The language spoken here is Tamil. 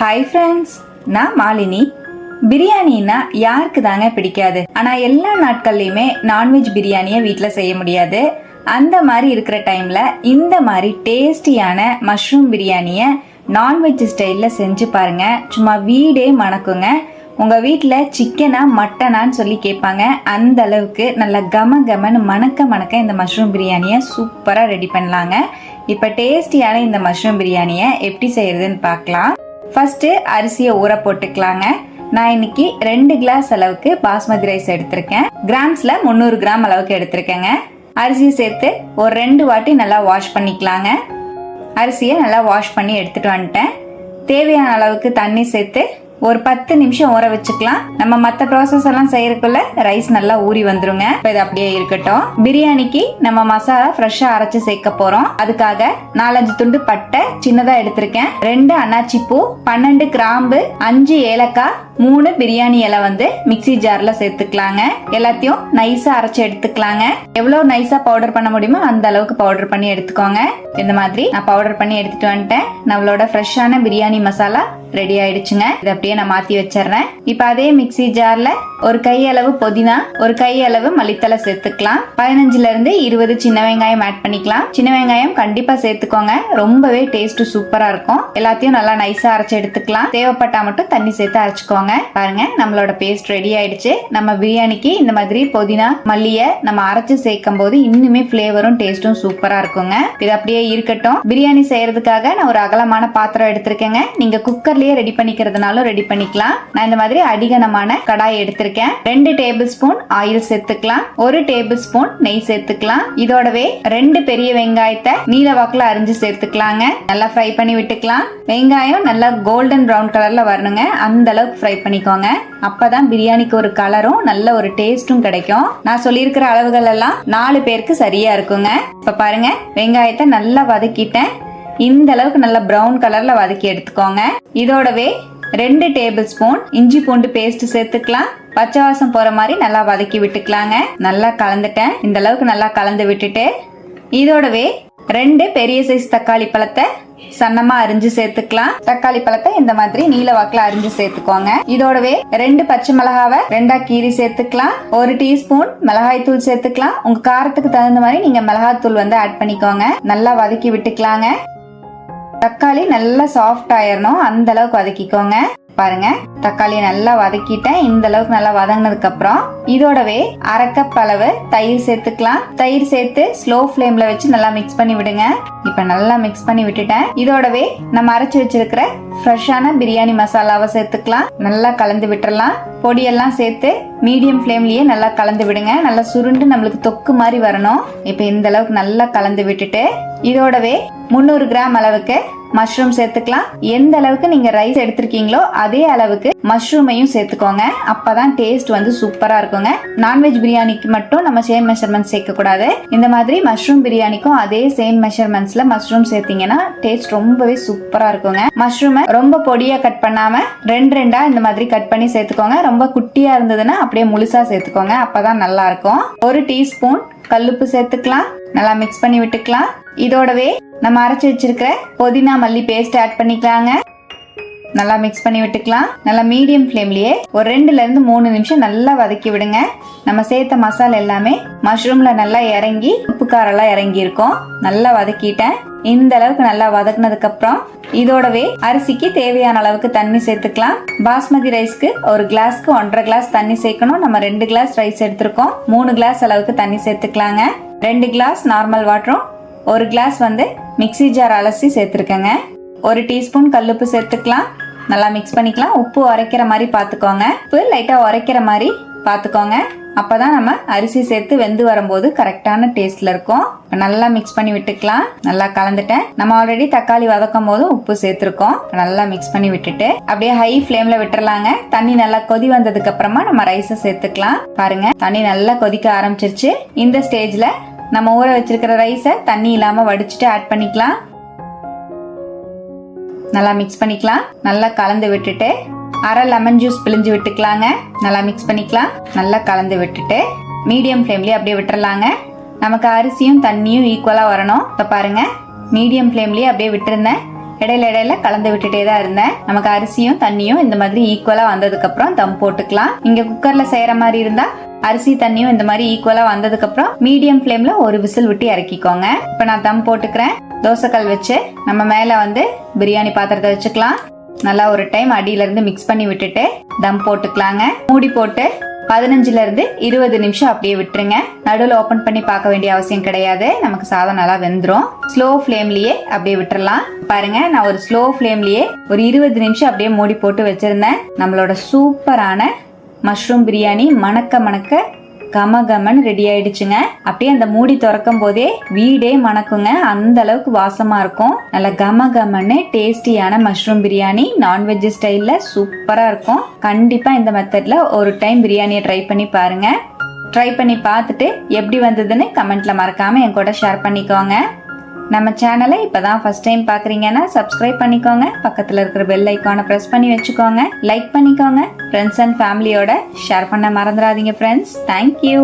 ஹாய் ஃப்ரெண்ட்ஸ் நான் மாலினி. பிரியாணின்னா யாருக்கு தாங்க பிடிக்காது? ஆனா எல்லா நாட்கள்லயுமே நான்வெஜ் பிரியாணியை வீட்டில் செய்ய முடியாது. அந்த மாதிரி இருக்கிற டைம்ல இந்த மாதிரி டேஸ்டியான மஷ்ரூம் பிரியாணியை நான்வெஜ் ஸ்டைலில் செஞ்சு பாருங்க. சும்மா வீடே மணக்குங்க. உங்க வீட்டில் சிக்கனா மட்டனான்னு சொல்லி கேட்பாங்க. அந்த அளவுக்கு நல்ல கம கமன்னு மணக்க மணக்க இந்த மஷ்ரூம் பிரியாணியை சூப்பராக ரெடி பண்ணலாங்க. இப்போ டேஸ்டியான இந்த மஷ்ரூம் பிரியாணியை எப்படி செய்யறதுன்னு பார்க்கலாம். ஃபஸ்ட்டு அரிசியை ஊற போட்டுக்கலாங்க. நான் இன்னைக்கு ரெண்டு கிளாஸ் அளவுக்கு பாஸ்மதி ரைஸ் எடுத்திருக்கேன். கிராம்ஸில் முந்நூறு கிராம் அளவுக்கு எடுத்திருக்கேங்க. அரிசியை சேர்த்து ஒரு ரெண்டு வாட்டி நல்லா வாஷ் பண்ணிக்கலாங்க. அரிசியை நல்லா வாஷ் பண்ணி எடுத்துகிட்டு வந்துட்டேன். தேவையான அளவுக்கு தண்ணி சேர்த்து ஒரு பத்து நிமிஷம் ஊற வச்சுக்கலாம். நம்ம மற்ற ப்ராசஸ் எல்லாம் செய்யறதுக்குள்ள ரைஸ் நல்லா ஊறி வந்துருங்க. இப்போ இது அப்படியே இருக்கட்டும். பிரியாணிக்கு நம்ம மசாலா ஃப்ரெஷ்ஷாக அரைச்சு சேர்க்க போறோம். அதுக்காக நாலஞ்சு துண்டு பட்டை சின்னதா எடுத்திருக்கேன். ரெண்டு அன்னாச்சி பூ பன்னெண்டு கிராம்பு அஞ்சு ஏலக்காய் மூணு பிரியாணி இலை வந்து மிக்ஸி ஜார்ல சேர்த்துக்கலாங்க. எல்லாத்தையும் நைஸா அரைச்சு எடுத்துக்கலாங்க. எவ்வளவு நைஸா பவுடர் பண்ண முடியுமோ அந்த அளவுக்கு பவுடர் பண்ணி எடுத்துக்கோங்க. இந்த மாதிரி நான் பவுடர் பண்ணி எடுத்துட்டு வந்துட்டேன். நம்மளோட ஃப்ரெஷ்ஷான பிரியாணி மசாலா ரெடி ஆயிடுச்சுங்க. இதை அப்படியே நான் மாத்தி வச்சிடுறேன். இப்போ அதே மிக்ஸி ஜார்ல ஒரு கை அளவு புதினா ஒரு கை அளவு மல்லித்தலை சேர்த்துக்கலாம். பதினஞ்சுல இருந்து இருபது சின்ன வெங்காயம் ஆட் பண்ணிக்கலாம். சின்ன வெங்காயம் கண்டிப்பா சேர்த்துக்கோங்க. ரொம்பவே டேஸ்ட் சூப்பரா இருக்கும். எல்லாத்தையும் நல்லா நைஸா அரைச்சு எடுத்துக்கலாம். தேவைப்பட்டா மட்டும் தண்ணி சேர்த்து அரைச்சுக்கோங்க. பாருங்க நம்மளோட பேஸ்ட் ரெடி ஆயிடுச்சு. நம்ம பிரியாணிக்கு இந்த மாதிரி புதினா மல்லிய நம்ம அரைச்சு சேர்க்கும் போது இன்னுமே ஃபிளேவரும் டேஸ்டும் சூப்பரா இருக்குங்க. இது அப்படியே இருக்கட்டும். பிரியாணி செய்யறதுக்காக நான் ஒரு அகலமான பாத்திரம் எடுத்திருக்கேங்க. நீங்க குக்கர்லயே ரெடி பண்ணிக்கிறதுனாலும் ரெடி பண்ணிக்கலாம். நான் இந்த மாதிரி அடிகனமான கடாய் எடுத்திருக்கேன். ரெண்டு டேபிள் ஸ்பூன் ஆயில் சேர்த்துக்கலாம். ஒரு டேபிள் ஸ்பூன் நெய் சேர்த்துக்கலாம். இதோடவே ரெண்டு பெரிய வெங்காயத்தை நீல வாக்குல அரிஞ்சு சேர்த்துக்கலாங்க. நல்லா ஃப்ரை பண்ணி விட்டுக்கலாம். வெங்காயம் நல்லா கோல்டன் ப்ரௌன் கலர்ல வரணுங்க. அந்த அளவுக்கு ஃப்ரை பண்ணிக்கோங்க. அப்பதான் பிரியாணிக்கு ஒரு கலரும் நல்ல ஒரு டேஸ்டும் கிடைக்கும். நான் சொல்லியிருக்கிற அளவுகள் எல்லாம் நாலு பேருக்கு சரியா இருக்குங்க. இப்ப பாருங்க வெங்காயத்தை நல்லா வதக்கிட்டேன். இந்த அளவுக்கு நல்லா ப்ரௌன் கலர்ல வதக்கி எடுத்துக்கோங்க. இதோடவே ரெண்டு டேபிள் ஸ்பூன் இஞ்சி பூண்டு பேஸ்ட் சேர்த்துக்கலாம். பச்சை வாசம் போற மாதிரி நல்லா வதக்கி விட்டுக்கலாங்க. நல்லா கலந்துட்டேன். இந்த அளவுக்கு நல்லா கலந்து விட்டுட்டு இதோடவே ரெண்டு பெரிய சைஸ் தக்காளி பழத்தை சன்னமா அரிஞ்சு சேர்த்துக்கலாம். தக்காளி பழத்தை இந்த மாதிரி நீல வாக்குல அரிஞ்சு சேர்த்துக்கோங்க. இதோடவே ரெண்டு பச்சை மிளகாவை ரெண்டா கீரி சேர்த்துக்கலாம். ஒரு டீஸ்பூன் மிளகாய் தூள் சேர்த்துக்கலாம். உங்க காரத்துக்கு தகுந்த மாதிரி நீங்க மிளகாய் தூள் வந்து ஆட் பண்ணிக்கோங்க. நல்லா வதக்கி விட்டுக்கலாங்க. தக்காளி நல்லா சாஃப்ட் ஆயிடணும் அந்த அளவுக்கு வதக்கிக்கோங்க. பாருங்க. தக்காளியை நல்லா வதக்கிட்டேன். இந்த அளவுக்கு நல்லா வதங்கினதுக்கு அப்புறம் இதோடவே அரை கப் அளவு தயிர் சேர்த்துக்கலாம். தயிர் சேர்த்து ஸ்லோ ஃப்ளேம்ல வச்சு நல்லா மிக்ஸ் பண்ணி விடுங்க. இப்ப நல்லா மிக்ஸ் பண்ணி விட்டுட்டேன். இதோடவே நம்ம அரைச்சு வச்சிருக்கிற ஃப்ரெஷ்ஷான பிரியாணி மசாலாவை சேர்த்துக்கலாம். நல்லா கலந்து விட்டுறலாம். பொடியெல்லாம் சேர்த்து மீடியம் ஃப்ளேம்லயே நல்லா கலந்து விடுங்க. நல்லா சுருண்டு நம்மளுக்கு தொக்கு மாதிரி வரணும். இப்போ இந்த அளவுக்கு நல்லா கலந்து விட்டுட்டு இதோடவே முந்நூறு கிராம் அளவுக்கு மஷ்ரூம் சேர்த்துக்கலாம். எந்த அளவுக்கு நீங்க ரைஸ் எடுத்திருக்கீங்களோ அதே அளவுக்கு மஷ்ரூமையும் சேர்த்துக்கோங்க. அப்பதான் டேஸ்ட் வந்து சூப்பரா இருக்குங்க. நான்வெஜ் பிரியாணிக்கு மட்டும் நம்ம சேம் மெஷர்மெண்ட் சேர்க்க கூடாது இந்த மாதிரி மஷ்ரூம் பிரியாணிக்கும் அதே சேம் மெஷர்மெண்ட்ஸ்ல மஷ்ரூம் சேர்த்தீங்கன்னா டேஸ்ட் ரொம்பவே சூப்பரா இருக்குங்க. மஷ்ரூமை ரொம்ப பொடியா கட் பண்ணாம ரெண்டு ரெண்டா இந்த மாதிரி கட் பண்ணி சேர்த்துக்கோங்க. ரொம்ப குட்டியா இருந்ததுன்னா அப்படியே முழுசா சேர்த்துக்கோங்க. அப்பதான் நல்லா இருக்கும். ஒரு டீஸ்பூன் கல்லுப்பு சேர்த்துக்கலாம். நல்லா மிக்ஸ் பண்ணி விட்டுக்கலாம். இதோடவே நம்ம அரைச்சி வச்சிருக்கிற புதினா மல்லி பேஸ்ட் ஆட் பண்ணிக்கலாங்க. நல்லா மிக்ஸ் பண்ணி விட்டுக்கலாம். நல்லா மீடியம் ஃப்ளேம்லயே ஒரு ரெண்டுல இருந்து மூணு நிமிஷம் நல்லா வதக்கி விடுங்க. நம்ம சேர்த்த மசாலா எல்லாமே மஷ்ரூம்ல நல்லா இறங்கி உப்பு காரெல்லாம் இறங்கி இருக்கும் நல்லா வதக்கிட்டேன். இந்த அளவுக்கு நல்லா வதக்குனதுக்கு அப்புறம் இதோடவே அரிசிக்கு தேவையான அளவுக்கு தண்ணி சேர்த்துக்கலாம். பாஸ்மதி ரைஸ்க்கு ஒரு கிளாஸ்க்கு ஒன்றரை கிளாஸ் தண்ணி சேர்க்கணும். நம்ம ரெண்டு கிளாஸ் ரைஸ் எடுத்திருக்கோம். மூணு கிளாஸ் அளவுக்கு தண்ணி சேர்த்துக்கலாங்க. ரெண்டு கிளாஸ் நார்மல் வாட்டரும் ஒரு கிளாஸ் வந்து மிக்ஸி ஜார் அலசி சேர்த்துருக்கேங்க. ஒரு டீஸ்பூன் கல்லுப்பு சேர்த்துக்கலாம். நல்லா மிக்ஸ் பண்ணிக்கலாம். உப்பு உரைக்கிற மாதிரி பார்த்துக்கோங்க. உப்பு லைட்டாக உரைக்கிற மாதிரி பார்த்துக்கோங்க. அப்போ தான் நம்ம அரிசி சேர்த்து வெந்து வரும்போது கரெக்டான டேஸ்ட்டில் இருக்கும். நல்லா மிக்ஸ் பண்ணி விட்டுக்கலாம். நல்லா கலந்துட்டேன். நம்ம ஆல்ரெடி தக்காளி வதக்கும் போது உப்பு சேர்த்துருக்கோம். நல்லா மிக்ஸ் பண்ணி விட்டுட்டு அப்படியே ஹை ஃப்ளேம்ல விட்டுறலாங்க. தண்ணி நல்லா கொதி வந்ததுக்கு அப்புறமா நம்ம ரைஸை சேர்த்துக்கலாம். பாருங்க தண்ணி நல்லா கொதிக்க ஆரம்பிச்சிருச்சு. இந்த ஸ்டேஜ்ல நம்ம ஊற வச்சிருக்கிற ரைஸை தண்ணி இல்லாம வடிச்சிட்டு ஆட் பண்ணிக்கலாம். நல்லா மிக்ஸ் பண்ணிக்கலாம். நல்லா கலந்து விட்டுட்டு அரை லெமன் ஜூஸ் பிழிஞ்சு விட்டுக்கலாங்க. நல்லா மிக்ஸ் பண்ணிக்கலாம். நல்லா கலந்து விட்டுட்டு மீடியம் ஃப்ளேம்லேயே அப்படியே விட்டுறலாங்க. நமக்கு அரிசியும் தண்ணியும் ஈக்குவலாக வரணும். இப்போ பாருங்க. மீடியம் ஃப்ளேம்லேயே அப்படியே விட்டுருந்தேன். இடையில இடையில கலந்து விட்டுட்டே தான் இருந்தேன். நமக்கு அரிசியும் தண்ணியும் இந்த மாதிரி ஈக்குவலா வந்ததுக்கு அப்புறம் தம் போட்டுக்கலாம். இங்க குக்கர்ல செய்யற மாதிரி இருந்தா அரிசி தண்ணியும் இந்த மாதிரி ஈக்குவலா வந்ததுக்கு அப்புறம் மீடியம் ஃப்ளேம்ல ஒரு விசில் விட்டு இறக்கிக்கோங்க. இப்போ நான் தம் போட்டுக்கிறேன். தோசைக்கல் வச்சு நம்ம மேல வந்து பிரியாணி பாத்திரத்தை வச்சுக்கலாம். நல்லா ஒரு டைம் அடியில இருந்து மிக்ஸ் பண்ணி விட்டுட்டு தம் போட்டுக்கலாங்க. மூடி போட்டு பதினஞ்சுல இருந்து இருபது நிமிஷம் அப்படியே விட்டுருங்க. நடுவில் ஓப்பன் பண்ணி பார்க்க வேண்டிய அவசியம் கிடையாது. நமக்கு சாதம் நல்லா வெந்துடும் ஸ்லோ ஃப்ளேம்லயே அப்படியே விட்டுறலாம். பாருங்க நான் ஒரு ஸ்லோ ஃப்ளேம்லயே ஒரு இருபது நிமிஷம் அப்படியே மூடி போட்டு வச்சிருந்தேன். நம்மளோட சூப்பரான மஷ்ரூம் பிரியாணி மணக்க மணக்க கம ரெடி ஆயிடுச்சுங்க. அப்படியே அந்த மூடி திறக்கும் போதே வீடே மணக்குங்க. அந்த அளவுக்கு வாசமா இருக்கும். நல்ல கமகமன்னு டேஸ்டியான மஷ்ரூம் பிரியாணி நான்வெஜ் ஸ்டைல்ல சூப்பரா இருக்கும். கண்டிப்பா இந்த மெத்தட்ல ஒரு டைம் பிரியாணியை ட்ரை பண்ணி பாருங்க. ட்ரை பண்ணி பார்த்துட்டு எப்படி வந்ததுன்னு கமெண்ட்ல மறக்காம என் கூட ஷேர் பண்ணிக்கோங்க. நம்ம சேனலை இப்பதான் ஃபர்ஸ்ட் டைம் பாக்குறீங்கன்னா சப்ஸ்கிரைப் பண்ணிக்கோங்க. பக்கத்துல இருக்கிற பெல் ஐக்கானை பிரஸ் பண்ணி வச்சுக்கோங்க. லைக் பண்ணிக்கோங்க. ஃப்ரெண்ட்ஸ் அண்ட் ஃபேமிலியோட ஷேர் பண்ண மறந்துடாதீங்க ஃப்ரெண்ட்ஸ் தேங்க்யூ